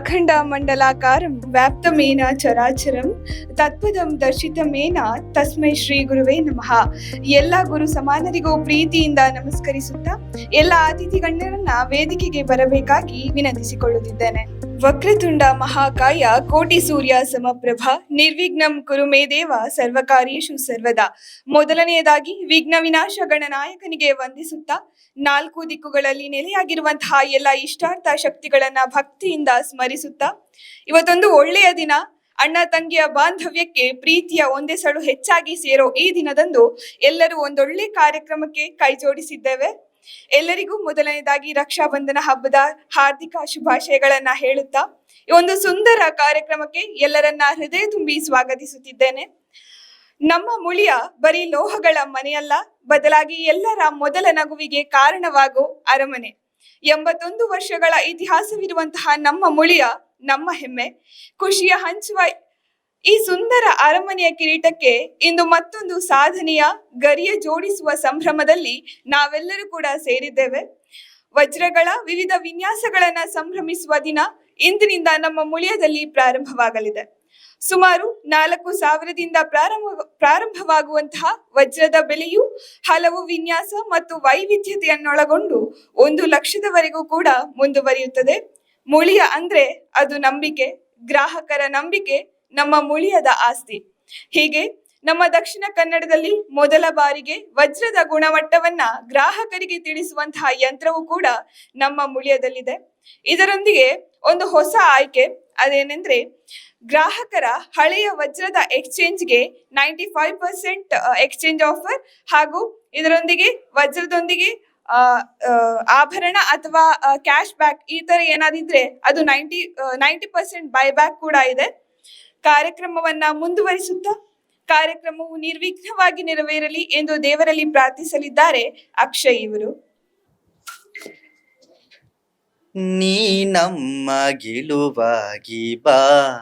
ಅಖಂಡ ಮಂಡಲಾಕಾರಂ, ವ್ಯಾಪ್ತಮೇನ ಚರಾಚರಂ, ತತ್ಪದಂ ದರ್ಶಿತಮೇನ ತಸ್ಮೈ ಶ್ರೀ ಗುರುವೇ ನಮಃ. ಎಲ್ಲ ಗುರು ಸಮಾನರಿಗೂ ಪ್ರೀತಿಯಿಂದ ನಮಸ್ಕರಿಸುತ್ತಾ, ಎಲ್ಲ ಅತಿಥಿ ಗಣ್ಯರನ್ನ ವೇದಿಕೆಗೆ ಬರಬೇಕಾಗಿ ವಿನಂತಿಸಿಕೊಳ್ಳುತ್ತಿದ್ದೇನೆ. ವಕ್ರತುಂಡ ಮಹಾಕಾಯ ಕೋಟಿ ಸೂರ್ಯ ಸಮಪ್ರಭ, ನಿರ್ವಿಘ್ನಂ ಕುರುಮೇ ದೇವ ಸರ್ವಕಾರ್ಯೇಶು ಸರ್ವದಾ. ಮೊದಲನೆಯದಾಗಿ ವಿಘ್ನ ವಿನಾಶ ಗಣನಾಯಕನಿಗೆ ವಂದಿಸುತ್ತಾ, ನಾಲ್ಕು ದಿಕ್ಕುಗಳಲ್ಲಿ ನೆಲೆಯಾಗಿರುವಂತಹ ಎಲ್ಲ ಇಷ್ಟಾರ್ಥ ಶಕ್ತಿಗಳನ್ನ ಭಕ್ತಿಯಿಂದ ಸ್ಮರಿಸುತ್ತಾ, ಇವತ್ತೊಂದು ಒಳ್ಳೆಯ ದಿನ. ಅಣ್ಣ ತಂಗಿಯ ಬಾಂಧವ್ಯಕ್ಕೆ ಪ್ರೀತಿಯ ಒಂದೇ ಸಳು ಹೆಚ್ಚಾಗಿ ಸೇರೋ ಈ ದಿನದಂದು ಎಲ್ಲರೂ ಒಂದೊಳ್ಳೆ ಕಾರ್ಯಕ್ರಮಕ್ಕೆ ಕೈ ಜೋಡಿಸಿದ್ದೇವೆ ಎಲ್ಲರಿಗೂ ಮೊದಲನೇದಾಗಿ ರಕ್ಷಾ ಬಂಧನ ಹಬ್ಬದ ಹಾರ್ದಿಕ ಶುಭಾಶಯಗಳನ್ನ ಹೇಳುತ್ತಾ ಈ ಒಂದು ಸುಂದರ ಕಾರ್ಯಕ್ರಮಕ್ಕೆ ಎಲ್ಲರನ್ನ ಹೃದಯ ತುಂಬಿ ಸ್ವಾಗತಿಸುತ್ತಿದ್ದೇನೆ. ನಮ್ಮ ಮುಳಿಯ ಬರೀ ಲೋಹಗಳ ಮನೆಯಲ್ಲ, ಬದಲಾಗಿ ಎಲ್ಲರ ಮೊದಲ ನಗುವಿಗೆ ಕಾರಣವಾಗೋ ಅರಮನೆ. ಎಂಬತ್ತೊಂದು ವರ್ಷಗಳ ಇತಿಹಾಸವಿರುವಂತಹ ನಮ್ಮ ಮುಳಿಯ ನಮ್ಮ ಹೆಮ್ಮೆ. ಖುಷಿಯ ಹಂಚುವ ಈ ಸುಂದರ ಅರಮನೆಯ ಕಿರೀಟಕ್ಕೆ ಇಂದು ಮತ್ತೊಂದು ಸಾಧನೆಯ ಗರಿಯ ಜೋಡಿಸುವ ಸಂಭ್ರಮದಲ್ಲಿ ನಾವೆಲ್ಲರೂ ಕೂಡ ಸೇರಿದ್ದೇವೆ. ವಜ್ರಗಳ ವಿವಿಧ ವಿನ್ಯಾಸಗಳನ್ನ ಸಂಭ್ರಮಿಸುವ ದಿನ ಇಂದಿನಿಂದ ನಮ್ಮ ಮುಳಿಯದಲ್ಲಿ ಪ್ರಾರಂಭವಾಗಲಿದೆ. ಸುಮಾರು ನಾಲ್ಕು ಸಾವಿರದಿಂದ ಪ್ರಾರಂಭ, ಪ್ರಾರಂಭವಾಗುವಂತಹ ವಜ್ರದ ಬೆಲೆಯು ಹಲವು ವಿನ್ಯಾಸ ಮತ್ತು ವೈವಿಧ್ಯತೆಯನ್ನೊಳಗೊಂಡು ಒಂದು ಲಕ್ಷದವರೆಗೂ ಕೂಡ ಮುಂದುವರಿಯುತ್ತದೆ. ಮುಳಿಯ ಅಂದ್ರೆ ಅದು ನಂಬಿಕೆ, ಗ್ರಾಹಕರ ನಂಬಿಕೆ ನಮ್ಮ ಮುಳಿಯದ ಆಸ್ತಿ. ಹೀಗೆ ನಮ್ಮ ದಕ್ಷಿಣ ಕನ್ನಡದಲ್ಲಿ ಮೊದಲ ಬಾರಿಗೆ ವಜ್ರದ ಗುಣಮಟ್ಟವನ್ನ ಗ್ರಾಹಕರಿಗೆ ತಿಳಿಸುವಂತಹ ಯಂತ್ರವು ಕೂಡ ನಮ್ಮ ಮುಳಿಯದಲ್ಲಿದೆ. ಇದರೊಂದಿಗೆ ಒಂದು ಹೊಸ ಆಯ್ಕೆ ಅದೇನೆಂದ್ರೆ ಗ್ರಾಹಕರ ಹಳೆಯ ವಜ್ರದ ಎಕ್ಸ್ಚೇಂಜ್ಗೆ ninety five percent exchange offer ಹಾಗೂ ಇದರೊಂದಿಗೆ ವಜ್ರದೊಂದಿಗೆ ಆಭರಣ ಅಥವಾ ಕ್ಯಾಶ್ ಬ್ಯಾಕ್ ಈ ತರ ಏನಾದಿದ್ರೆ ಅದು ninety ninety percent buy back ಕೂಡ ಇದೆ. ಕಾರ್ಯಕ್ರಮವನ್ನ ಮುಂದುವರಿಸುತ್ತಾ ಕಾರ್ಯಕ್ರಮವು ನಿರ್ವಿಘ್ನವಾಗಿ ನೆರವೇರಲಿ ಎಂದು ದೇವರಲ್ಲಿ ಪ್ರಾರ್ಥಿಸಲಿದ್ದಾರೆ ಅಕ್ಷಯ್ ಇವರು. ನೀ ನಮ್ಮ ಗೆಲುವಾಗಿ ಬಾ.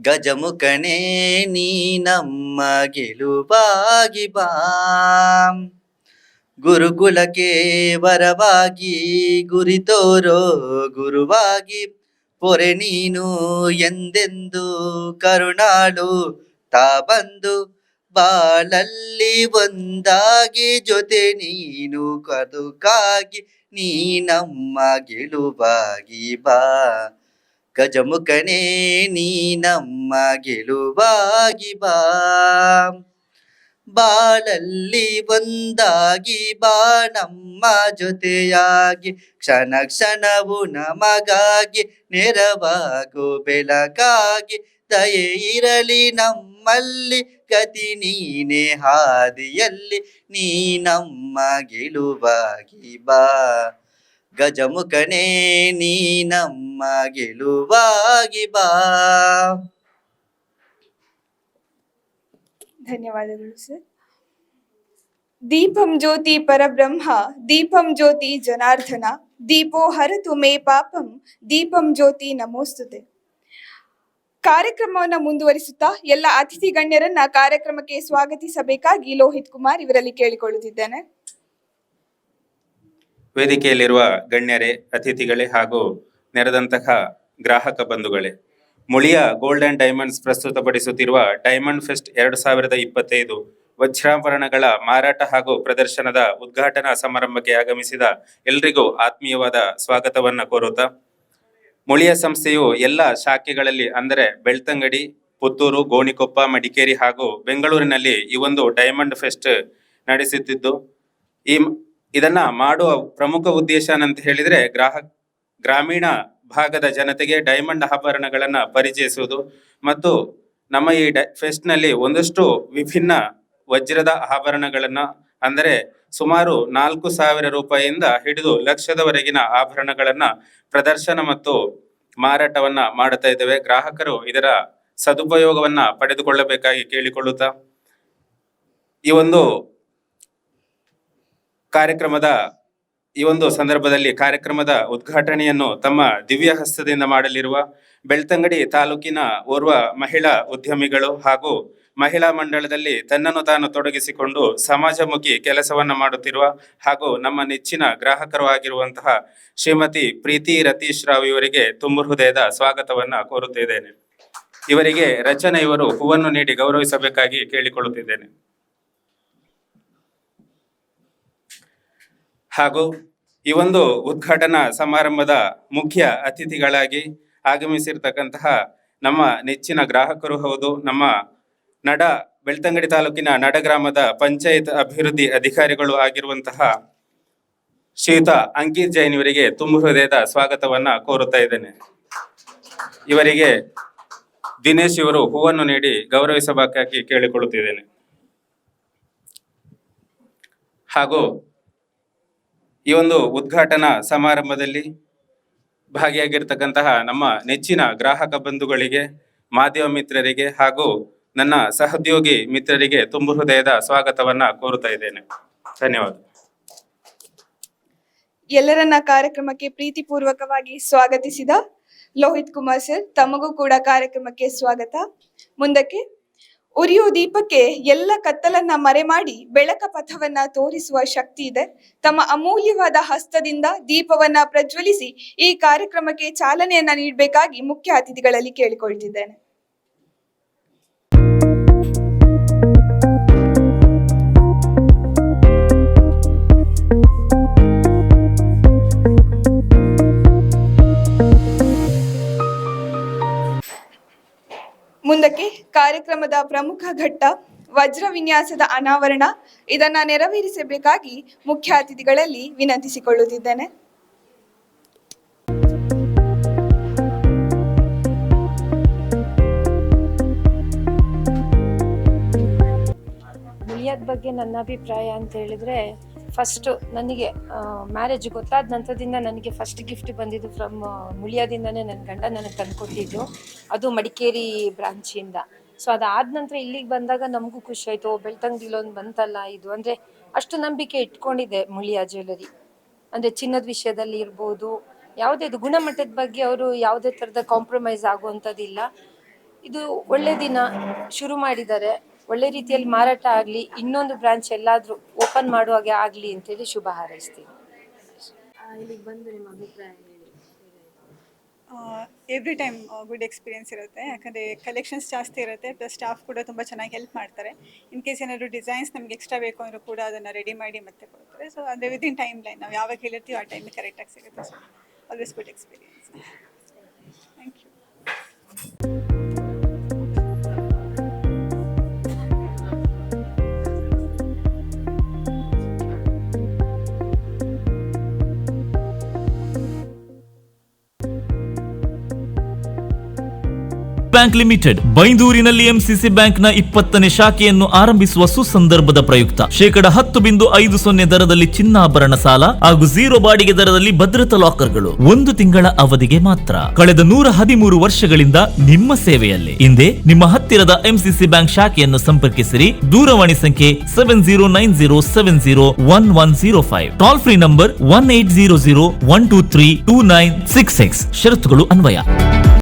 ಗಜಮುಖನೇ, ನೀ ನಮ್ಮ ಗೆಲುವಾಗಿ ಬಾ. ಗುರುಕುಲಕ್ಕೆ ವರವಾಗಿ, ಗುರಿ ತೋರೋ ಗುರುವಾಗಿ ಪೊರೆ ನೀನು ಎಂದೆಂದು ಕರುಣಾಳು. ತಾ ಬಂದು ಬಾಳಲ್ಲಿ ಒಂದಾಗಿ ಜೊತೆ ನೀನು ಕದುಕಾಗಿ, ನೀ ನಮ್ಮ ಗೆಲುವಾಗಿ ಬಾ. ಗಜಮುಖನೇ, ನೀ ನಮ್ಮ ಗೆಲುವಾಗಿ ಬಾ. ಬಾಳಲ್ಲಿ ಒಂದಾಗಿ ಬಾ ನಮ್ಮ ಜೊತೆಯಾಗಿ. ಕ್ಷಣ ಕ್ಷಣವು ನಮಗಾಗಿ, ನೆರವಾಗು ಬೆಳಕಾಗಿ. ದಯೆ ಇರಲಿ ನಮ್ಮಲ್ಲಿ, ಗತಿ ನೀನೆ ಹಾದಿಯಲ್ಲಿ. ನೀ ನಮ್ಮ ಗೆಲುವಾಗಿ ಬಾ. ಗಜಮುಖನೇ, ನೀ ನಮ್ಮ ಗೆಲುವಾಗಿ ಬಾ. ಧನ್ಯವಾದಗಳು ಸರ್ ದೀಪಂ ಜ್ಯೋತಿ ಪರಬ್ರಹ್ಮ, ದೀಪಂ ಜ್ಯೋತಿ ಜನಾರ್ದನ, ದೀಪೋ ಹರತು ಮೇ ಪಾಪಂ, ದೀಪಂ ಜ್ಯೋತಿ ನಮೋಸ್ತುತೆ. ಕಾರ್ಯಕ್ರಮವನ್ನು ಮುಂದುವರಿಸುತ್ತಾ ಎಲ್ಲ ಅತಿಥಿ ಗಣ್ಯರನ್ನ ಕಾರ್ಯಕ್ರಮಕ್ಕೆ ಸ್ವಾಗತಿಸಬೇಕಾಗಿ ಲೋಹಿತ್ ಕುಮಾರ್ ಇವರಲ್ಲಿ ಕೇಳಿಕೊಳ್ಳುತ್ತಿದ್ದೇನೆ. ವೇದಿಕೆಯಲ್ಲಿರುವ ಗಣ್ಯರೇ, ಅತಿಥಿಗಳೇ ಹಾಗೂ ನೆರೆದಂತಹ ಗ್ರಾಹಕ ಬಂಧುಗಳೇ ಮುಳಿಯ ಗೋಲ್ಡ್ ಅಂಡ್ ಡೈಮಂಡ್ಸ್ ಪ್ರಸ್ತುತಪಡಿಸುತ್ತಿರುವ ಡೈಮಂಡ್ ಫೆಸ್ಟ್ ಎರಡು ಸಾವಿರದ ಇಪ್ಪತ್ತೈದು ವಜ್ರಾಭರಣಗಳ ಮಾರಾಟ ಹಾಗೂ ಪ್ರದರ್ಶನದ ಉದ್ಘಾಟನಾ ಸಮಾರಂಭಕ್ಕೆ ಆಗಮಿಸಿದ ಎಲ್ರಿಗೂ ಆತ್ಮೀಯವಾದ ಸ್ವಾಗತವನ್ನು ಕೋರುತ್ತಾ, ಮುಳಿಯ ಸಂಸ್ಥೆಯು ಎಲ್ಲ ಶಾಖೆಗಳಲ್ಲಿ ಅಂದರೆ ಬೆಳ್ತಂಗಡಿ, ಪುತ್ತೂರು, ಗೋಣಿಕೊಪ್ಪ, ಮಡಿಕೇರಿ ಹಾಗೂ ಬೆಂಗಳೂರಿನಲ್ಲಿ ಈ ಒಂದು ಡೈಮಂಡ್ ಫೆಸ್ಟ್ ನಡೆಸುತ್ತಿದ್ದು, ಈ ಇದನ್ನ ಮಾಡುವ ಪ್ರಮುಖ ಉದ್ದೇಶ ಅಂತ ಹೇಳಿದ್ರೆ ಗ್ರಾಹಕ, ಗ್ರಾಮೀಣ ಭಾಗದ ಜನತೆಗೆ ಡೈಮಂಡ್ ಆಭರಣಗಳನ್ನ ಪರಿಚಯಿಸುವುದು ಮತ್ತು ನಮ್ಮ ಈ ಫೆಸ್ಟ್ನಲ್ಲಿ ಒಂದಷ್ಟು ವಿಭಿನ್ನ ವಜ್ರದ ಆಭರಣಗಳನ್ನ ಅಂದರೆ ಸುಮಾರು ನಾಲ್ಕು ಸಾವಿರ ರೂಪಾಯಿಯಿಂದ ಹಿಡಿದು ಲಕ್ಷದವರೆಗಿನ ಆಭರಣಗಳನ್ನ ಪ್ರದರ್ಶನ ಮತ್ತು ಮಾರಾಟವನ್ನ ಮಾಡುತ್ತಾ ಇದ್ದೇವೆ. ಗ್ರಾಹಕರು ಇದರ ಸದುಪಯೋಗವನ್ನ ಪಡೆದುಕೊಳ್ಳಬೇಕಾಗಿ ಕೇಳಿಕೊಳ್ಳುತ್ತಾ ಈ ಒಂದು ಕಾರ್ಯಕ್ರಮದ ಈ ಒಂದು ಸಂದರ್ಭದಲ್ಲಿ ಕಾರ್ಯಕ್ರಮದ ಉದ್ಘಾಟನೆಯನ್ನು ತಮ್ಮ ದಿವ್ಯ ಹಸ್ತದಿಂದ ಮಾಡಲಿರುವ ಬೆಳ್ತಂಗಡಿ ತಾಲೂಕಿನ ಓರ್ವ ಮಹಿಳಾ ಉದ್ಯಮಿಗಳು ಹಾಗೂ ಮಹಿಳಾ ಮಂಡಳದಲ್ಲಿ ತನ್ನನ್ನು ತಾನು ತೊಡಗಿಸಿಕೊಂಡು ಸಮಾಜಮುಖಿ ಕೆಲಸವನ್ನು ಮಾಡುತ್ತಿರುವ ಹಾಗೂ ನಮ್ಮ ನೆಚ್ಚಿನ ಗ್ರಾಹಕರು ಆಗಿರುವಂತಹ ಶ್ರೀಮತಿ ಪ್ರೀತಿ ರತೀಶ್ ರಾವ್ ಇವರಿಗೆ ತುಂಬು ಹೃದಯದ ಸ್ವಾಗತವನ್ನು ಕೋರುತ್ತಿದ್ದೇನೆ. ಇವರಿಗೆ ರಚನೆ ಇವರು ಹೂವನ್ನು ನೀಡಿ ಗೌರವಿಸಬೇಕಾಗಿ ಕೇಳಿಕೊಳ್ಳುತ್ತಿದ್ದೇನೆ. ಹಾಗೂ ಈ ಒಂದು ಉದ್ಘಾಟನಾ ಸಮಾರಂಭದ ಮುಖ್ಯ ಅತಿಥಿಗಳಾಗಿ ಆಗಮಿಸಿರ್ತಕ್ಕಂತಹ ನಮ್ಮ ನೆಚ್ಚಿನ ಗ್ರಾಹಕರು ಹೌದು, ನಮ್ಮ ನಡ, ಬೆಳ್ತಂಗಡಿ ತಾಲೂಕಿನ ನಡ ಗ್ರಾಮದ ಪಂಚಾಯತ್ ಅಭಿವೃದ್ಧಿ ಅಧಿಕಾರಿಗಳು ಆಗಿರುವಂತಹ ಶ್ರೀಯುತ ಅಂಕಿತ್ ಜೈನ್ ಇವರಿಗೆ ತುಂಬು ಹೃದಯದ ಸ್ವಾಗತವನ್ನ ಕೋರುತ್ತಾ ಇದ್ದೇನೆ. ಇವರಿಗೆ ದಿನೇಶ್ ಇವರು ಹೂವನ್ನು ನೀಡಿ ಗೌರವಿಸಬೇಕಾಗಿ ಕೇಳಿಕೊಳ್ಳುತ್ತಿದ್ದೇನೆ. ಹಾಗೂ ಈ ಒಂದು ಉದ್ಘಾಟನಾ ಸಮಾರಂಭದಲ್ಲಿ ಭಾಗಿಯಾಗಿರ್ತಕ್ಕಂತಹ ನಮ್ಮ ನೆಚ್ಚಿನ ಗ್ರಾಹಕ ಬಂಧುಗಳಿಗೆ, ಮಾಧ್ಯಮ ಮಿತ್ರರಿಗೆ ಹಾಗೂ ನನ್ನ ಸಹೋದ್ಯೋಗಿ ಮಿತ್ರರಿಗೆ ತುಂಬು ಹೃದಯದ ಸ್ವಾಗತವನ್ನ ಕೋರುತ್ತಾ ಇದ್ದೇನೆ. ಧನ್ಯವಾದ. ಎಲ್ಲರನ್ನ ಕಾರ್ಯಕ್ರಮಕ್ಕೆ ಪ್ರೀತಿಪೂರ್ವಕವಾಗಿ ಸ್ವಾಗತಿಸಿದ ಲೋಹಿತ್ ಕುಮಾರ್ ಸರ್, ತಮಗೂ ಕೂಡ ಕಾರ್ಯಕ್ರಮಕ್ಕೆ ಸ್ವಾಗತ. ಮುಂದಕ್ಕೆ ಉರಿಯೋ ದೀಪಕ್ಕೆ ಎಲ್ಲ ಕತ್ತಲನ್ನ ಮರೆ ಮಾಡಿ ಬೆಳಕ ಪಥವನ್ನ ತೋರಿಸುವ ಶಕ್ತಿ ಇದೆ. ತಮ್ಮ ಅಮೂಲ್ಯವಾದ ಹಸ್ತದಿಂದ ದೀಪವನ್ನ ಪ್ರಜ್ವಲಿಸಿ ಈ ಕಾರ್ಯಕ್ರಮಕ್ಕೆ ಚಾಲನೆಯನ್ನ ನೀಡಬೇಕಾಗಿ ಮುಖ್ಯ ಅತಿಥಿಗಳಲ್ಲಿ ಕೇಳಿಕೊಳ್ತಿದ್ದೇನೆ. ಮುಂದಕ್ಕೆ ಕಾರ್ಯಕ್ರಮದ ಪ್ರಮುಖ ಘಟ್ಟ ವಜ್ರ ವಿನ್ಯಾಸದ ಅನಾವರಣ. ಇದನ್ನ ನೆರವೇರಿಸಬೇಕಾಗಿ ಮುಖ್ಯ ಅತಿಥಿಗಳಲ್ಲಿ ವಿನಂತಿಸಿಕೊಳ್ಳುತ್ತಿದ್ದೇನೆ. ಬಗ್ಗೆ ನನ್ನ ಅಭಿಪ್ರಾಯ ಅಂತ ಹೇಳಿದ್ರೆ ಫಸ್ಟ್ ನನಗೆ ಮ್ಯಾರೇಜ್ ಗೊತ್ತಾದ ನಂತರದಿಂದ ನನಗೆ ಫಸ್ಟ್ ಗಿಫ್ಟ್ ಬಂದಿದ್ದು ಫ್ರಮ್ ಮುಳಿಯಾದಿಂದನೇ ನನ್ನ ಗಂಡ ನನಗೆ ತಂದ್ಕೊಟ್ಟಿದ್ದು. ಅದು ಮಡಿಕೇರಿ ಬ್ರಾಂಚಿಂದ ಸೊ ಅದಾದ ನಂತರ ಇಲ್ಲಿಗೆ ಬಂದಾಗ ನಮಗೂ ಖುಷಿ ಆಯಿತು. ಬೆಳ್ತಂಗಡಿಲೊಂದು ಬಂತಲ್ಲ ಇದು. ಅಂದರೆ ಅಷ್ಟು ನಂಬಿಕೆ ಇಟ್ಕೊಂಡಿದೆ ಮುಳಿಯಾ ಜ್ಯುವೆಲರಿ ಅಂದರೆ ಚಿನ್ನದ ವಿಷಯದಲ್ಲಿ ಇರ್ಬೋದು, ಯಾವುದೇ ಗುಣಮಟ್ಟದ ಬಗ್ಗೆ ಅವರು ಯಾವುದೇ ಥರದ ಕಾಂಪ್ರಮೈಸ್ ಆಗುವಂಥದ್ದಿಲ್ಲ ಇದು ಒಳ್ಳೆ ದಿನ, ಶುರು ಮಾಡಿದ್ದಾರೆ. ಒಳ್ಳೆ ರೀತಿಯಲ್ಲಿ ಮಾರಾಟ ಆಗಲಿ ಇನ್ನೊಂದು ಬ್ರಾಂಚ್ ಎಲ್ಲಾದರೂ ಓಪನ್ ಮಾಡುವಾಗೆ ಆಗಲಿ ಅಂತೇಳಿ ಶುಭ ಹಾರೈಸ್ತೀನಿ. ಇಲ್ಲಿಗೆ ಬಂದು ನಿಮ್ಮ ಅಭಿಪ್ರಾಯ ಹೇಳಿ. ಎವ್ರಿ ಟೈಮ್ ಗುಡ್ ಎಕ್ಸ್ಪೀರಿಯನ್ಸ್ ಇರುತ್ತೆ. ಯಾಕಂದರೆ ಕಲೆಕ್ಷನ್ಸ್ ಜಾಸ್ತಿ ಇರುತ್ತೆ ಪ್ಲಸ್ ಸ್ಟಾಫ್ ಕೂಡ ತುಂಬ ಚೆನ್ನಾಗಿ ಹೆಲ್ಪ್ ಮಾಡ್ತಾರೆ. ಇನ್ ಕೇಸ್ ಏನಾದರೂ ಡಿಸೈನ್ಸ್ ನಮ್ಗೆ ಎಕ್ಸ್ಟ್ರಾ ಬೇಕು ಅಂದರೂ ಕೂಡ ಅದನ್ನು ರೆಡಿ ಮಾಡಿ ಮತ್ತೆ ಕೊಡ್ತಾರೆ. ಸೊ ಅಂದರೆ ವಿದಿನ್ ಟೈಮ್ ಲೈನ್ ನಾವು ಯಾವಾಗ ಹೇಳಿರ್ತೀವಿ ಆ ಟೈಮಿಗೆ ಕರೆಕ್ಟಾಗಿ ಸಿಗುತ್ತೆ. So always good experience bank limited, ಬೈಂದೂರಿನಲ್ಲಿ MCC ಬ್ಯಾಂಕ್ನ ಇಪ್ಪತ್ತನೇ ಶಾಖೆಯನ್ನು ಆರಂಭಿಸುವ ಸುಸಂದರ್ಭದ ಪ್ರಯುಕ್ತ. ಶೇಕಡ ಹತ್ತು ಬಿಂದು ಐದು ಸೊನ್ನೆ ದರದಲ್ಲಿ ಚಿನ್ನಾಭರಣ ಸಾಲ ಹಾಗೂ ಝೀರೋ ಬಾಡಿಗೆ ದರದಲ್ಲಿ ಭದ್ರತಾ ಲಾಕರ್ಗಳು ಒಂದು ತಿಂಗಳ ಅವಧಿಗೆ ಮಾತ್ರ. ಕಳೆದ ನೂರ ಹದಿಮೂರು ವರ್ಷಗಳಿಂದ ನಿಮ್ಮ ಸೇವೆಯಲ್ಲಿ. ಹಿಂದೆ ನಿಮ್ಮ ಹತ್ತಿರದ ಎಂಸಿಸಿ ಬ್ಯಾಂಕ್ ಶಾಖೆಯನ್ನು ಸಂಪರ್ಕಿಸಿರಿ. ದೂರವಾಣಿ ಸಂಖ್ಯೆ seven zero nine zero seven zero one one zero five. Toll free number one eight zero zero one two three two nine six six. ಷರತ್ತುಗಳು ಅನ್ವಯ.